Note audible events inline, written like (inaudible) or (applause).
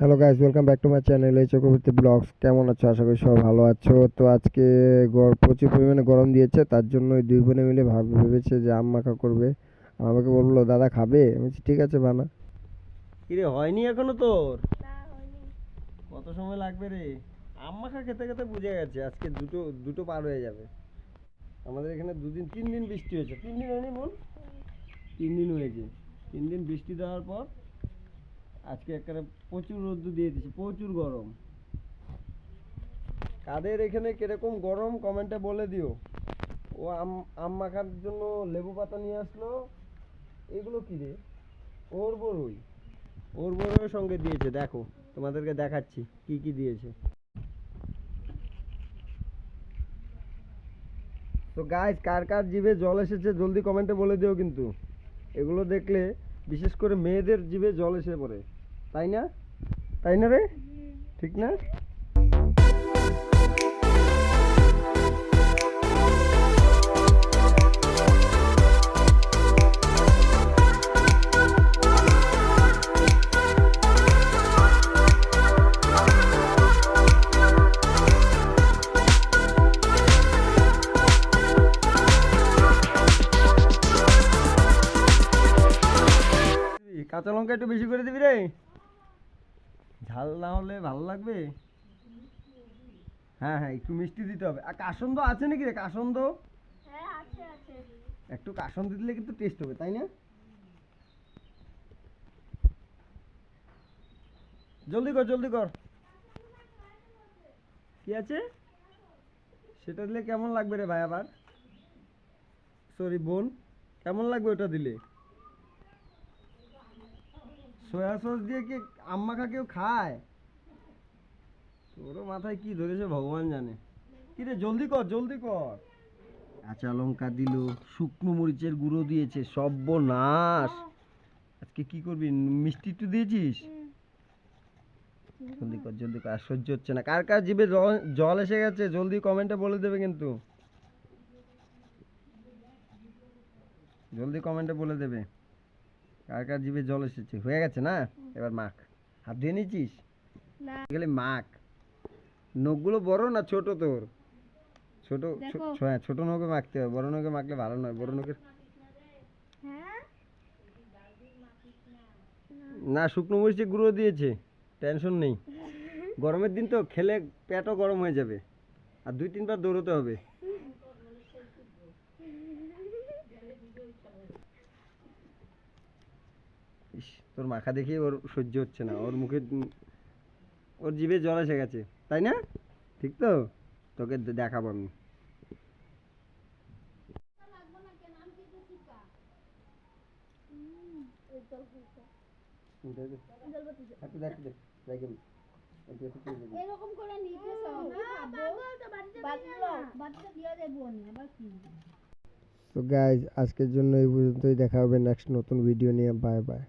Hello guys welcome back to my channel এই Chakraborty blogs কেমন আছো? আশা করি সবাই ভালো আছো। তো আজকে গর- প্রচুর পরিমাণে গরম দিয়েছে তার জন্য ওই দুই বোনে মিলে ভাব ভেবেছে যে আম মাখা করবে। আমাকে বলল দাদা খাবে? আমি বলছি, ঠিক আছে বানা। কিরে হয়নি এখনও তোর? কত সময় লাগবে রে? আম মাখা খেতে খেতে বুঝে গেছে আজকে দুটো দুটো পার হয়ে যাবে। আমাদের এখানে দুদিন তিন দিন বৃষ্টি হয়েছে। তিন দিন হয়নি বল? তিন দিন হয়েছে। তিন দিন বৃষ্টি দেওয়ার পর আজকে একেবারে প্রচুর রোদ্দুর দিয়ে দিচ্ছে প্রচুর গরম। কাদের এখানে কীরকম গরম কমেন্টে বলে দিও। ও আম আম মাখার জন্য লেবু পাতা নিয়ে আসলো। এগুলো কি রে? ওর বড়ই ওর বড়ের সঙ্গে দিয়েছে, দেখো, তোমাদেরকে দেখাচ্ছি, কি কি দিয়েছে। তো গাইস কার কার জিভে জল এসেছে জলদি কমেন্টে বলে দিও কিন্তু। এগুলো দেখলে, বিশেষ করে মেয়েদের জিভে জল এসে পড়ে। তাই না? তাই না রে? ঠিক না? কাঁচা লঙ্কা একটু বেশি করে দিবি রে। ঝাল না হলে ভালো লাগবে? হ্যাঁ হ্যাঁ একটু মিষ্টি দিতে হবে। আর কাসন্দ আছে নাকি রে? কাসন্দ? একটু কাসন্দ দিলে কিন্তু টেস্ট হবে তাই না? জলদি কর জলদি কর। কি আছে? সেটা দিলে কেমন লাগবে রে ভাই আবার? সরি বোন কেমন লাগবে ওটা দিলে? সয়া সস দিয়ে কি আম্মা খা কেউ খায়? তোরও মাথায় কি ধরেছে ভগবান জানে। কি রে জলদি কর জলদি কর। কাঁচা লঙ্কা দিল, শুকনো মরিচের গুঁড়ো দিয়েছে, সর্বনাশ। আজকে কি করবি, মিষ্টি একটু দিয়েছিস? জলদি কর জলদি কর, আর সহ্য হচ্ছে না। কার কার জিভে জল এসে গেছে, জলদি কমেন্টে বলে দেবে কিন্তু। জলদি কমেন্টে বলে দেবে। কার কার জিভে জল এসেছে? হয়ে গেছে না? এবার মাখ। হাত ধুয়ে নিয়েছিস? গেলে মাখ। নখগুলো বড় না ছোট তোর? ছোট হ্যাঁ ছোট নখে মাখতে হবে। বড় নখে মাখলে ভালো নয়। বড় নখের না শুকনো মরিচে গুঁড়ো দিয়েছে। টেনশন নেই। (laughs) গরমের দিন তো খেলে পেটও গরম হয়ে যাবে। আর দুই তিনবার দৌড়তে হবে। ইস তোর মাখা দেখে ওর সহ্য হচ্ছে না। ওর মুখে ওর জিভে জল এসে গেছে তাই না? ঠিক তো? তোকে দেখাবো আমি। এরকম করে নিতে কি? তো গাইজ আজকের জন্য এই পর্যন্তই। দেখা হবে নেক্সট নতুন ভিডিও নিয়ে। Bye bye